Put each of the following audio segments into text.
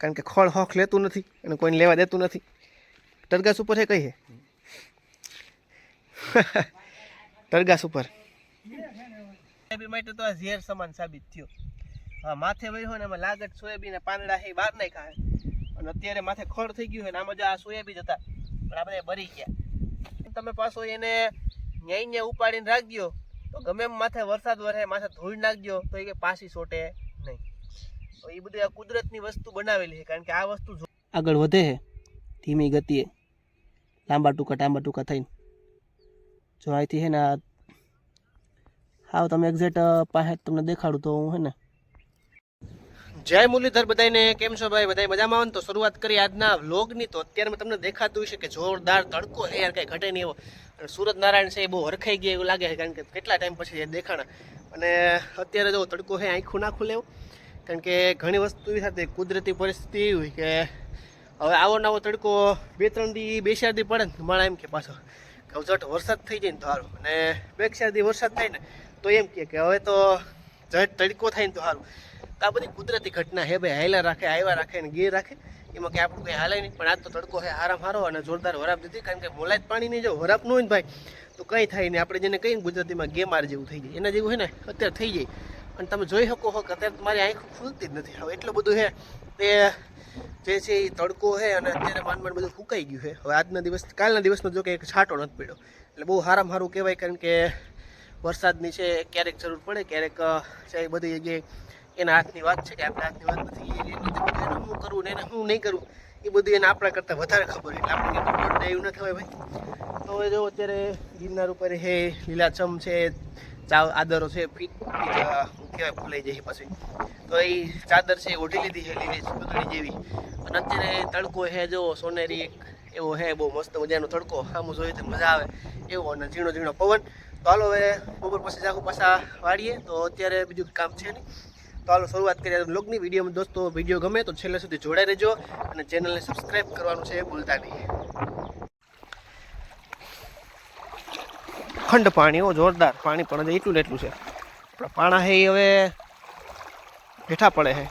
કારણ કે ખોળ હોખ લેતું નથી અને કોઈને લેવા દેતું નથી. ટરગાસ ઉપર છે કહીએ ટરગાસ ઉપર. માટે તો આ ઝેર સમાન સાબિત થયો. હા, માથે વહી હોય ને એમાં લાગત સોયાબીન પાંદડા છે બહાર નહીં ખાય અને અત્યારે માથે ખોળ થઈ ગયું હોય ને આમાં જો આ સોયાબીન હતા. પણ આપણે બરી ગયા. તમે પાછો એને ન્યાય ઉપાડીને રાખજો. તો ગમે એમ માથે વરસાદ વરે માથે ધૂળ નાખજો, તો એ પાછી સોટે. તો એ બધું આ કુદરતની વસ્તુ બનાવેલી છે કારણ કે આ વસ્તુ આગળ વધે છે ધીમી ગતિએ લાંબા ટૂંકા ટાંબા ટૂંકા થઈને. જો અહીંથી છે ને આ હાવ તમે એક્ઝેક્ટ પાસે તમને દેખાડું તો હું હે ને જય મુરલીધર બધાને કેમ છો ભાઈ? બધા મજામાં આવો તો શરૂઆત કરી આજના વ્લોગની. તો અત્યારે મેં તમને દેખાતું હશે કે જોરદાર તડકો છે યાર કંઈ ઘટે નહીં એવો. અને સુરત નારાયણ છે એ બહુ હરખાઈ ગયા એવું લાગે છે કારણ કે કેટલા ટાઈમ પછી એ દેખાણા. અને અત્યારે જો તડકો છે આંખું ના ખુલે એવું કારણ કે ઘણી વસ્તુ એવી સાથે કુદરતી પરિસ્થિતિ એવી હોય કે હવે આવો નવો તડકો બે, ત્રણ દી, બે, ચાર દી પડે ને માણા એમ કે પાછો કે જટ વરસાદ થઈ જાય ને તો સારું અને બે ચાર દી વરસાદ થાય ને તો એમ કે હવે તો જટ તડકો થાય ને તો સારું તો આ બધી કુદરતી ઘટના હે ભાઈ. હાયલા રાખે, આવ્યા રાખે ને ગીર રાખે. એમાં કે આપણું કંઈ હાલે નહીં. પણ આજ તો તડકો હે હારામ હારો અને જોરદાર વરાપ દીધી. કારણ કે મોલાય પાણી નહીં જો વરાપ ન હોય ને ભાઈ, તો કંઈ થાય નહીં. આપણે જેને કહીએ ગુજરાતીમાં ગેમાર જેવું થઈ જાય. એના જેવું છે ને, અત્યારે થઈ જાય. અને તમે જોઈ શકો છો કે અત્યારે મારી આંખ ખુલતી જ નથી. હવે એટલું બધું છે તે જે છે એ તડકો છે અને અત્યારે માંડ માંડ બધું ફૂંકાઈ ગયું છે. હવે આજના દિવસ, કાલના દિવસનો જો કે એક છાંટો નથી પડ્યો. એટલે બહુ સારામાં સારું કહેવાય કારણ કે વરસાદની છે ક્યારેક જરૂર પડે, ક્યારેક છે એ બધી જગ્યાએ એના હાથની વાત છે કે આપણા હાથની વાત નથી. એને હું કરવું ને એને હું નહીં કરવું એ બધું એને આપણા કરતાં વધારે ખબર એટલે આપણે એવું ન થવાય ભાઈ. તો જો અત્યારે ગિરનાર ઉપર હે લીલાછમ છે ચાવ આદરો છે ફીટ કહેવાય, ભૂલાઈ જાય પછી. તો એ ચાદર છે ઓઢી લીધી છે, લીલી સુગંધણી જેવી. અને અત્યારે તડકો હે જો, સોનેરી એક એવો હે બહુ મસ્ત મજાનો તડકો. આમ જોઈએ તો મજા આવે. એવો અને ઝીણો ઝીણો પવન. તો હાલો હવે બપોર પછી જાગું પાછા વાળીએ. તો અત્યારે બીજું કામ છે નહીં. તો હાલો શરૂઆત કરીએ બ્લોગની વિડીયોમાં દોસ્તો, વીડિયો ગમે તો છેલ્લે સુધી જોડાઈ રહેજો. અને ચેનલને સબસ્ક્રાઈબ કરવાનું છે ભૂલતા નહીં. ખંડ પાણી હો જોરદાર. પાણી પણ એટલું એટલું છે. પણ પાણા એ હવે હેઠા પડે છે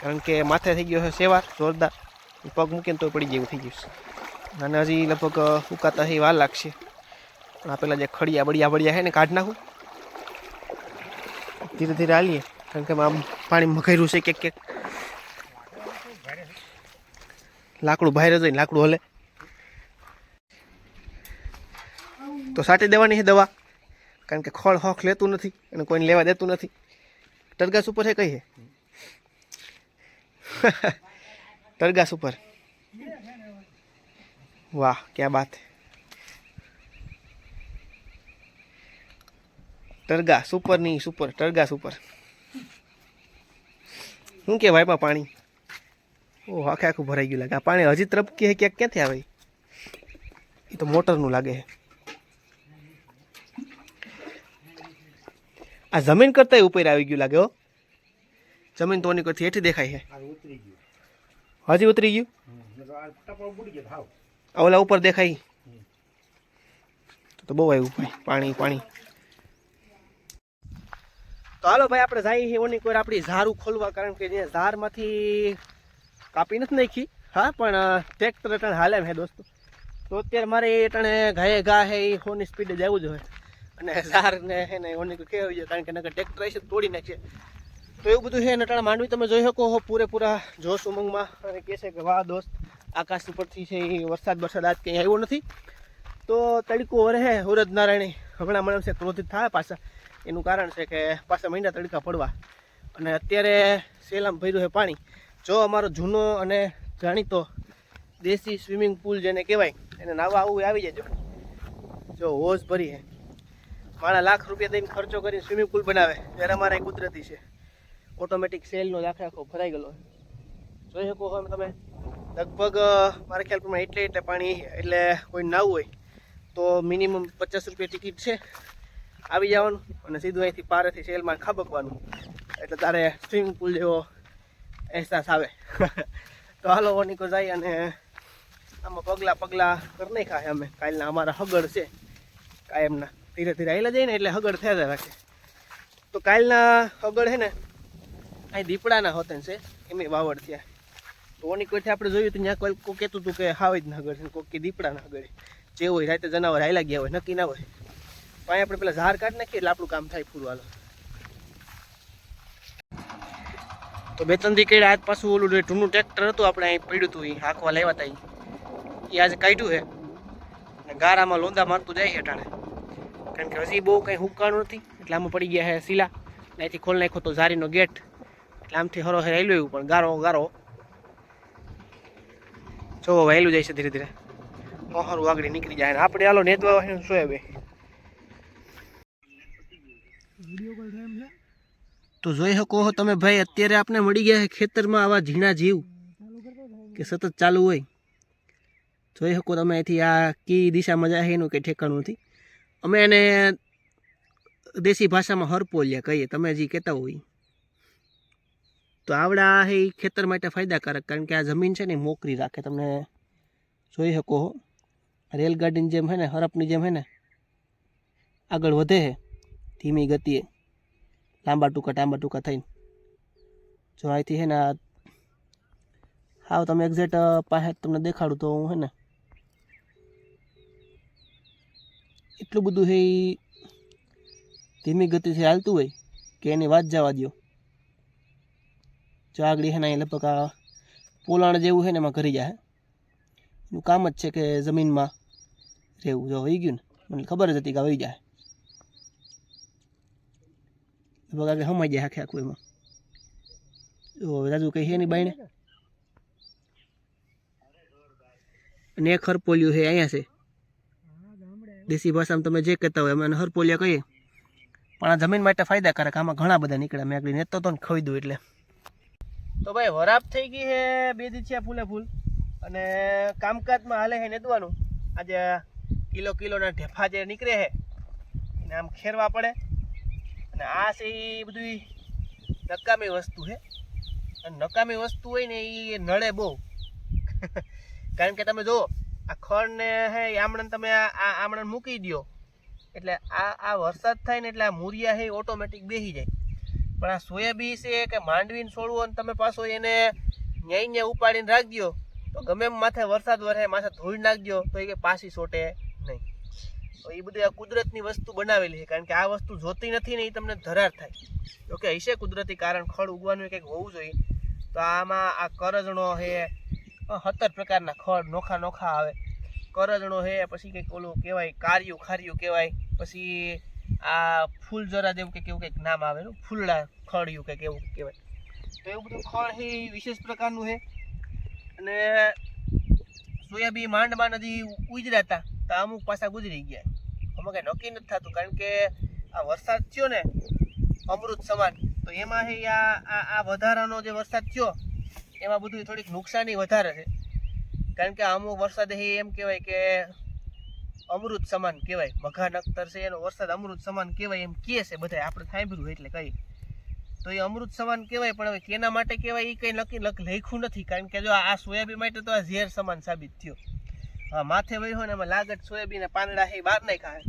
કારણ કે માથે થઈ ગયો છે સેવાર, જોરદાર. પગ મૂકીને તો પડી જેવું થઈ ગયું છે. અને હજી લગભગ ફૂકાતા છે એ વાર લાગશે. પણ આ પેલા જે ખડિયા બળિયા બળિયા છે ને કાઢ નાખું. ધીરે ધીરે હાલીએ. કારણ કે આમ પાણી મખાયરું છે ક્યાંક ક્યાંક. લાકડું બહાર જઈને લાકડું હલે. તો સાટી દેવાની છે દવા. કારણ કે ખોળ હોખ લેતું નથી અને કોઈને લેવા દેતું નથી. ટરગાસ ઉપર છે કઈ છે? ટરગાસ ઉપર. વાહ, ક્યાં બાત હે ટરગા સુપરની સુપર ટરગા સુપર શું કે વાયપા પાણી? ઓ આખે આખું ભરાઈ ગયું લાગે. આ પાણી હજી તરફકી હે ક્યાંક ક્યાંથી આવે? એ તો મોટરનું લાગે છે. આ જમીન કરતાંય ઉપર આવી ગયું લાગે હો. જમીન તો ઓની કરતી હેઠી દેખાય છે. ઉતરી ગયું. હજી ઉતરી ગયું? ઓલા ઉપર દેખાય. તો બહુ આવ્યું ભાઈ પાણી પાણી. તો હાલો ભાઈ આપણે જઈએ ઓની કોઈ આપણી ઝારું ખોલવા કારણ કે જે ઝારમાંથી કાપી નથી નાખી. હા પણ ટ્રેક્ટર એટલે હાલે હે દોસ્તો. તો અત્યારે મારે એ અટાણે ઘાએ ઘા હે એ હોની સ્પીડે જવું જ હોય. અને ઝાર ને હે ઓની કે કહેવાય જાય કારણ કે નગર ટ્રેક્ટર છે તોડી નાખશે તો એવું બધું છે ને અટાણે માંડવી, તમે જોઈ શકો હો પૂરેપૂરા જોશ ઉમંગમાં. અને કહે છે કે, વાહ દોસ્ત, આકાશ ઉપરથી છે એ વરસાદ વરસાદ આજ ક્યાંય આવ્યો નથી. તો તડકો રહે હુરજ નારાયણી હમણાં મને છે, ક્રોધિત થાય પાછા. એનું કારણ છે કે પાછા મહિના તડકા પડવા. અને અત્યારે સેલામ ભર્યું છે પાણી. જો અમારો જૂનો અને જાણીતો દેશી સ્વિમિંગ પુલ જેને કહેવાય, એને નાવા આવું આવી જજો જો. હોશ ભરી છે મારા લાખ રૂપિયા દઈને ખર્ચો કરીને સ્વિમિંગ પુલ બનાવે. ત્યારે અમારે કુદરતી છે. ઓટોમેટિક સેલનો આખે આખો ભરાઈ ગયેલો જોઈ શકો છો તમે. લગભગ મારા ખ્યાલ પ્રમાણે એટલે એટલે પાણી એટલે કોઈ નાવું હોય તો મિનિમમ પચાસ રૂપિયા ટિકિટ છે. આવી જવાનું અને સીધું અહીંથી પારેથી સેલમાં ખાબકવાનું. એટલે તારે સ્વિમિંગ પુલ જેવો અહેસાસ આવે. તો હાલો ઓનિકો જાય અને આમાં પગલાં પગલાં કરી નાખ્યા અમે. કાલના અમારા હગડ છે. કાયમના. ધીરે ધીરે આવેલા જાય ને એટલે હગડ થયા રાખે. તો કાલના હગડ છે ને, અહીં દીપડાના હોતન છે, એમની વાવડ થયા. તો ઓની કોઈથી આપણે જોયું તો ત્યાં કોઈ કોઈ કહેતું હતું કે હાવે જ હગડ છે કોઈ કે દીપડાના ના જે હોય રાતે જનાવર હાલ્યા ગયા હોય, નક્કી ના હોય. તો અહીં આપણે પેલા ઝાડ કાઢી નાખીએ એટલે આપણું કામ થાય ફૂરવાલો તો બે ત્રણ દીકરી આજ પાછું ઓલું જૂનું ટ્રેક્ટર હતું, આપણે અહીં પડ્યું હતું એ હાંકવા લેવા હતા એ આજે કાઢ્યું છે ગારામાં લોંદા મારતું જાય અટાણે કારણ કે હજી બહુ કંઈ હુકાણું નથી. એટલે આમાં પડી ગયા છે શીલા. અહીંથી ખોલ નાખ્યો તો ઝારીનો ગેટ. એટલે આમથી હરો હે હેલું એવું પણ ગારો ગારો. જો વહેલું જાય છે ધીરે ધીરે. મોહરું આગળ નીકળી જાય. આપણે હાલો નેદવા શું હવે તો જોઈ શકો છો તમે ભાઈ, અત્યારે આપણે મળી ગયા છે ખેતરમાં આવા ઝીણા જીવ કે સતત ચાલુ હોય. જોઈ શકો તમે અહીંથી આ કી દિશામાં જાય એનું કંઈ ઠેકાણું નથી. અમે એને દેશી ભાષામાં હરપોલિયા કહીએ, તમે જે કહેતા હોય. તો આવડા એ ખેતર માટે ફાયદાકારક, કારણ કે આ જમીન છે ને મોકરી રાખે, તમને જોઈ શકો હો. રેલગાડીની જેમ છે ને, હરપની જેમ છે ને, આગળ વધે છે ધીમી ગતિએ, લાંબા ટૂંકા ટાંબા ટૂંકા થઈને. જો અહીંથી છે ને હાવ તમે એક્ઝેક્ટ પાસે તમને દેખાડું તો હું હે ને એટલું બધું ઈ ધીમી ગતિથી હાલતું હોય કે એની વાત જવા દો જો આગળ છે ને અહીં લગભગ આ પોલાણ જેવું છે ને એમાં ઘરી જાય. એનું કામ જ છે કે જમીનમાં રહેવું. જો વહી ગયું ને, મને ખબર જ હતી કે વહી જાય. લગભગ આગળ સમાઈ જાય આખે આખું એમાં. જો રાજુ કઈ છે નહીં બાઈને અને એક હરપોલિયું છે અહીંયા છે. દેશી ભાષામાં તમે જે કહેતા હોય અમે હરપોલિયા કહીએ. પણ આ જમીન માટે ફાયદાકારક, આમાં ઘણા બધા નીકળ્યા. મેં આગળ નેતો તો ને ખવી દઉં એટલે. તો ભાઈ, વરાપ થઈ ગઈ છે બે દીઠિયા ફૂલે ફૂલ. અને કામકાજમાં હાલે છે નેદવાનું. આજે કિલો કિલોના ઢેફા જે નીકળે છે એને આમ ખેરવા પડે. અને આ છે એ બધું નકામી વસ્તુ છે અને નકામી વસ્તુ હોય ને એ નળે બહુ. કારણ કે તમે જુઓ આ ખડને હે આમણે તમે આ આમણે મૂકી દો એટલે આ આ વરસાદ થાય ને એટલે આ મૂરિયા હે ઓટોમેટિક બેસી જાય. પણ આ સોયાબી છે કે માંડવીને છોડવું અને તમે પાછો એને ન્યાય ન્યાય ઉપાડીને રાખજો. તો ગમે એમ માથે વરસાદ વરે માથે ધોઈ નાખજો, તો એ પાછી સોટે નહીં. તો એ બધું આ કુદરતની વસ્તુ બનાવેલી છે, કારણ કે આ વસ્તુ જોતી નથી ને એ તમને ધરાર થાય. જોકે હશે કુદરતી કારણ ખડ ઉગવાનું કંઈક હોવું જોઈએ. તો આમાં આ કરજણો છે સત્તર પ્રકારના ખડ નોખા નોખા આવે. કરજણો હે, પછી કંઈક ઓલું કહેવાય, કાર્યું, ખાર્યું કહેવાય. પછી આ ફૂલ જરા જેવું કે કેવું કંઈક નામ આવે, એનું ફૂલડા ખડ્યું કંઈક એવું કહેવાય. તો એવું બધું ખડ હે વિશેષ પ્રકારનું છે અને સોયાબીન માંડમાં નદી ઉજર્યા હતા તો અમુક પાછા ગુજરી ગયા. અમુક નક્કી નથી થતું, કારણ કે આ વરસાદ થયો ને, અમૃત સમાન. તો એમાં આ આ વધારાનો જે વરસાદ થયો એમાં બધું થોડીક નુકસાની વધારે છે. કારણ કે અમુક વરસાદ એ એમ કહેવાય કે અમૃત સમાન કહેવાય. મઘા નખતર છે, એનો વરસાદ અમૃત સમાન કહેવાય એમ કહે છે બધા આપણે સાંભળ્યું એટલે કહીએ તો એ અમૃત સમાન કહેવાય, પણ હવે કેના માટે કહેવાય એ કંઈ નક્કી લખ લખ્યું નથી. કારણ કે જો આ સોયાબીન માટે તો આ ઝેર સમાન સાબિત થયો. હા, માથે વહી હોય ને એમાં લાગત સોયાબીન પાંદડા છે બહાર નહીં ખાય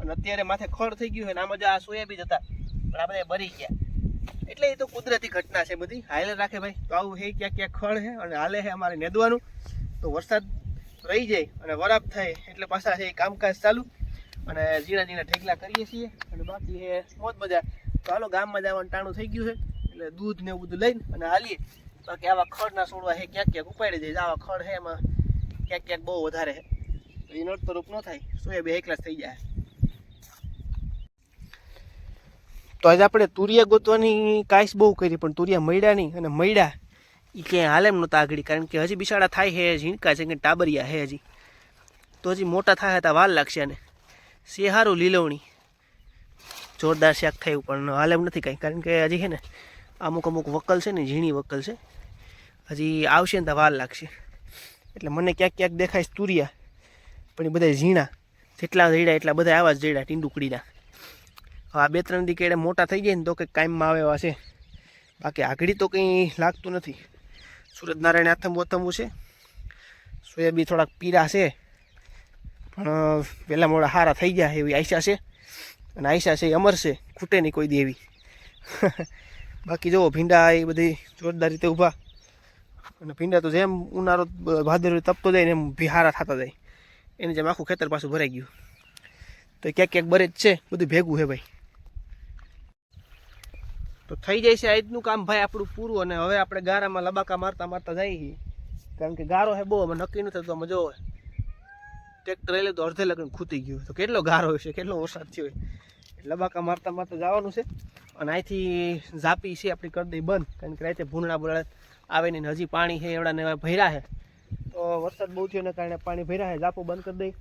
અને અત્યારે માથે ખડ થઈ ગયું હોય ને આમાં જો આ સોયાબીન હતા. પણ આ બધા બરી ગયા. એટલે એ તો કુદરતી ઘટના છે બધી. હાલે રાખે ભાઈ. તો આવું હે ક્યાંક ક્યાંક ખળ છે અને હાલે છે અમારે નેદવાનું. તો વરસાદ રહી જાય અને વરાપ થાય એટલે પાછા છે કામકાજ ચાલુ. અને ઝીણા ઝીણા ઠેકલા કરીએ છીએ અને બાકી હે મોજ મજા. તો હાલો ગામમાં જવાનું ટાણું થઈ ગયું છે. એટલે દૂધ ને એવું બધું લઈને અને હાલીએ. બાકી આવા ખડના છોડવા હે ક્યાંક ક્યાંક ઉપાડી જાય આવા ખડ છે એમાં ક્યાંક ક્યાંક બહુ વધારે છે એ નડતો રૂપ ન થાય. સોયાબી એકલા થઈ જાય. તો આજે આપણે તુરિયા ગોતવાની કાંઈસ બહુ કરી, પણ તુરિયા મળ્યા નહીં અને મળ્યા. એ ક્યાંય હાલે એમ નહોતા આગળ, કારણ કે હજી બિસાડા થાય છે ઝીણકા છે કે ટાબરિયા હે હજી. તો હજી મોટા થાય હતા વાર લાગશે અને સે સારું લીલવણી. જોરદાર શાક થયું, પણ હાલ એમ નથી કાંઈ, કારણ કે હજી છે ને, અમુક અમુક વકલ છે ને, ઝીણી વકલ છે. હજી આવશે ને તો વાર લાગશે. એટલે મને ક્યાંક ક્યાંક દેખાય તુરિયા, પણ એ બધા ઝીણા. જેટલા જડ્યા એટલા બધા આવા જ જડ્યા ટીંડુકડીના. આ બે ત્રણ દી કેડે મોટા થઈ જાય ને તો કંઈક કાયમમાં આવે છે. બાકી આગળી તો કંઈ લાગતું નથી. સુરતનારાયણ આથમ અથમવું છે. સોયાબી થોડાક પીરા છે. પણ પહેલાં મોડા સારા થઈ ગયા એવી આશા છે. અને આશા છે એ અમર છે. ખૂટે નહીં કોઈ દેવી બાકી જુઓ ભીંડા એ બધી જોરદાર રીતે ઊભા. અને ભીંડા તો જેમ ઉનાળો ભાદર તપતો જાય ને એમ ભિહારા થતા જાય. એની જેમ આખું ખેતર પાછું ભરાઈ ગયું. તો ક્યાંક ક્યાંક બરે જ છે, બધું ભેગું છે ભાઈ. તો થઈ જાય છે આજનું કામ ભાઈ આપણું પૂરું અને હવે આપણે ગારામાં લબાકા મારતા મારતા જઈએ કારણ કે ગારો છે બહુ નક્કી નથી થતો અમે જો ટ્રેક્ટર એટલે તો અડધે લગ્ન ખૂતી ગયું તો કેટલો ગારો હશે, કેટલો વરસાદ થયો હોય. લબાકા મારતા મારતા જવાનું છે. અને અહીંથી ઝાપી છે આપણી કરી દઈ બંધ, કારણ કે રાતે ભૂંડા બુડા આવે ને હજી પાણી છે એવડા ને ભર્યા છે. તો વરસાદ બહુ થયો એના કારણે પાણી ભર્યા છે, ઝાપો બંધ કરી દઈ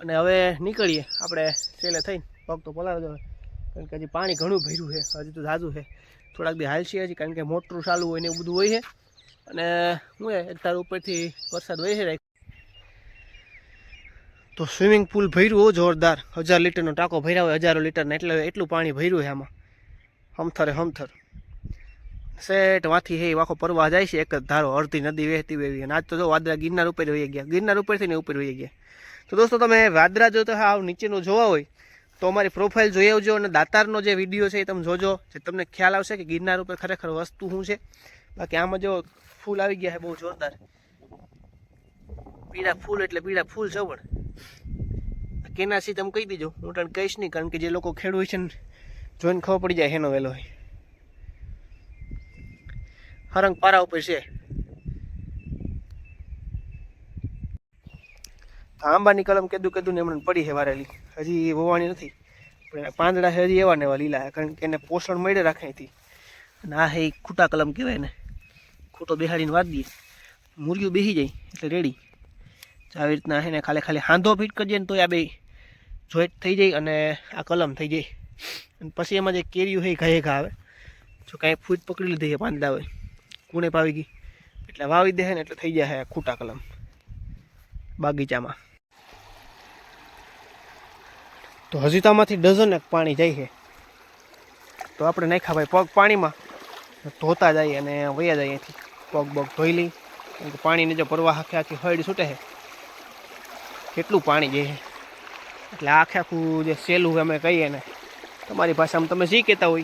અને હવે નીકળીએ, આપણે છેલ્લે થઈને પગ તો પલાળજો કારણ કે હજી પાણી ઘણું ભર્યું છે, હજી તો ઝાઝું છે. થોડાક બી હાલશે હજી, કારણ કે મોટરું ચાલુ હોય ને એવું બધું હોય છે. અને હું એ તાર ઉપરથી વરસાદ હોય છે તો સ્વિમિંગ પુલ ભર્યું જોરદાર. હજાર લીટરનો ટાંકો ભર્યા હોય, હજારો લીટરના એટલે એટલું પાણી ભર્યું છે આમાં. હમથરે હમથર. સેટ વાથી હે વાખો પરવા જાય છે, એક જ ધારો, અડધી નદી વહેતી વેવી અને આજ તો જો વાદરા ગિરનાર ઉપર વહી ગયા. ગિરનાર ઉપરથી ને ઉપર વહી ગયા. તો દોસ્તો તમે વાદરા જો તો હાવ નીચેનો જોવા હોય તો અમારી પ્રોફાઇલ જોઈ આવજો અને દાતારનો જે વીડિયો છે એ તમે જોજો, જે તમને ખ્યાલ આવશે કે ગિરનાર ઉપર ખરેખર વસ્તુ શું છે. બાકી આમાં જો ફૂલ આવી ગયા છે, બહુ જોરદાર. પીળા ફૂલ એટલે પીળા ફૂલ જવણ કેનાસી તમે કહી દીજો. હું તને કહીશ નહીં, કારણ કે જે લોકો ખેડૂત છે ને, જોઈને ખબર પડી જાય એનો વહેલો હોય. હરંગ પારા ઉપર છે. આંબાની કલમ કેદું કેદું ને એમણે પડી છે વારેલી. હજી વવાણી નથી. પણ એના પાંદડા હજી એવા ને એવા લીલા કારણ કે એને પોષણ મળે રાખે હતી અને આ હે ખૂટા કલમ કહેવાય ને ખૂટો બેહાડીને વાર દઈએ મુરગીઓ બેસી જાય એટલે રેડી. આવી રીતના હે ને ખાલી ખાલી હાંધો ફીટ કરી ને તો આ બે જોઈન્ટ થઈ જાય અને આ કલમ થઈ જાય. અને પછી એમાં જે કેરીઓ હોય ઘાએ ઘા આવે. જો કાંઈ ફૂટ પકડી લીધી છે પાંદડા હોય. કુણે પાવી ગઈ. એટલે વાવી દે ને એટલે થઈ જાય આ ખૂટા કલમ. બાગીચામાં. તો હજી તો આમાંથી ડઝન એક પાણી જાય છે. તો આપણે નાખ્યા ભાઈ પગ પાણીમાં. ધોતા જઈએ અને વયા જઈએ અહીંથી. પગ બગ ધોઈ લઈ. કારણ કે પાણીની જો પરવા આખે આખી હળી છૂટે છે. કેટલું પાણી જાય છે. એટલે આખે આખું જે સહેલું અમે કહીએ ને, તમારી ભાષામાં તમે શી કહેતા હોય,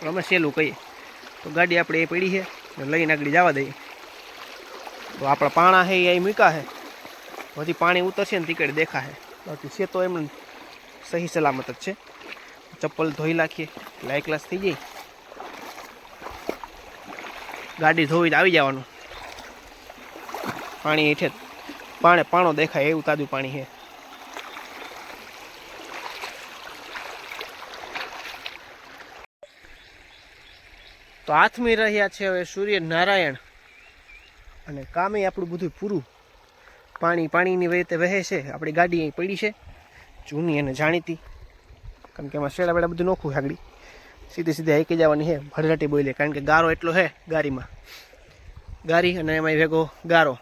તો અમે સહેલું કહીએ. તો ગાડી આપણે એ પડી છે લઈને આગળ જવા દઈએ. તો આપણા પાણા છે, એ મૂકા છે. પછી પાણી ઉતરશે ને તીકડે દેખાશે. બાકી છે તો એમ સહી સલામત જ છે. ચપ્પલ ધોઈ નાખીએ લાઈ ક્લાસ થઈ જાય. ગાડી ધોઈ આવી જવાનું. પાણી હેઠે પાણે પાણો દેખાય એવું તાજું પાણી છે. તો હાથમી રહ્યા છે હવે સૂર્ય નારાયણ અને કામે આપણું બધું પૂરું. પાણી પાણીની રીતે વહે છે. આપણી ગાડી અહીં પડી છે. જૂની અને જાણીતી કારણ કે એમાં શેડા બેડા બધું નોખું હાગડી સીધી સીધી હાઈકી જવાની છે. ભડરાટી બોલે, કારણ કે ગારો એટલો છે ગારીમાં. ગારી અને એમાં ભેગો ગારો.